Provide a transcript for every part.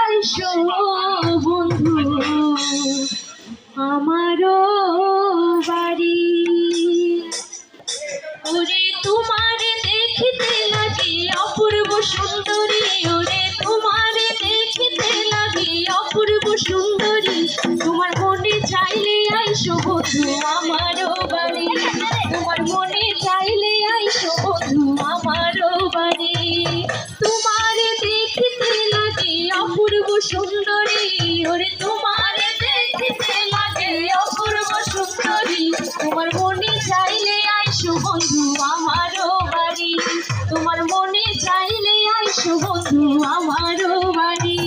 আইসো বন্ধু? আমারও বাড়ি। ওরে তোমার দেখিতে লাগে অপূর্ব সুন্দরী। ওরে তোমার দেখিতে লাগে অপূর্ব সুন্দরী। তোমার মনে চাইলে আইসো বন্ধু, আমারও বাড়ি। তোমার মনে চাইলে আইসো বন্ধু, আমারও বাড়ি। তোমার আমারও বাড়ি। তোমার মনে চাইলে আইসো আমারও বাড়ি।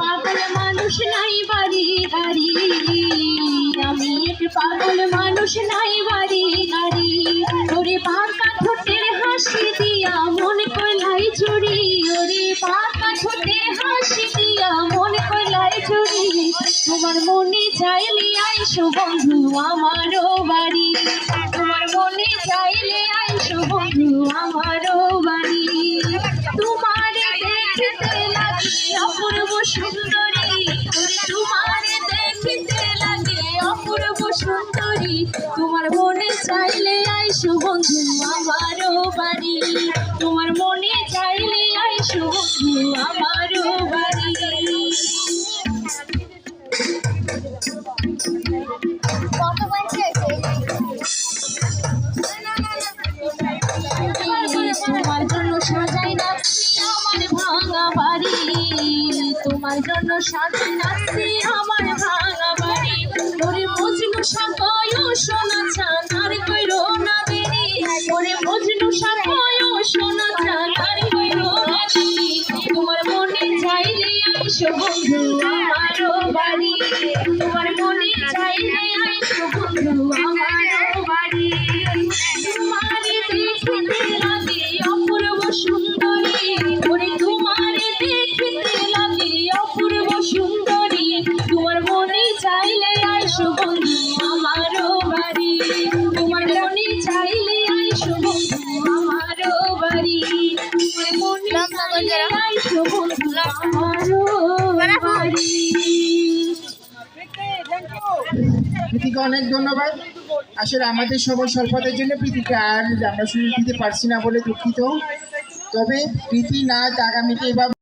পাগল মানুষ নাই বাড়ি গাড়ি, আমি পাগল মানুষ নাই বাড়ি গাড়ি ওরে বাঁকা ঠোঁটের হাসি দিয়া চাইলে আইসো বন্ধু, আমারও বাড়ি। তোমার মনে চাইলে আইসো বন্ধু, আমারও বাড়ি। তোমার দেখিতে লাগে অপূর্ব সুন্দরী। তোমার দেখিতে লাগে অপূর্ব সুন্দরী। তোমার মনে চাইলে আইসো বন্ধু, আমারও বাড়ি। তোমার মনে চাইলে আইসো বন্ধু, আমারও তোমার জন্য সাজাই নাচছি আমার ভাঙা বাড়ি তোমার জন্য সাজাই নাচছি আমার ভাঙা বাড়ি ওরে মজনু সাকয় সোনা চান আর কইরো না দেরি তোমার মনে অনেক ধন্যবাদ। আসলে আমাদের সবার স্বল্পতার জন্য প্রীতিকে আর আমরা সুযোগ দিতে পারছি না বলে দুঃখিত। তবে প্রীতি নাচ আগামীতে এভাবে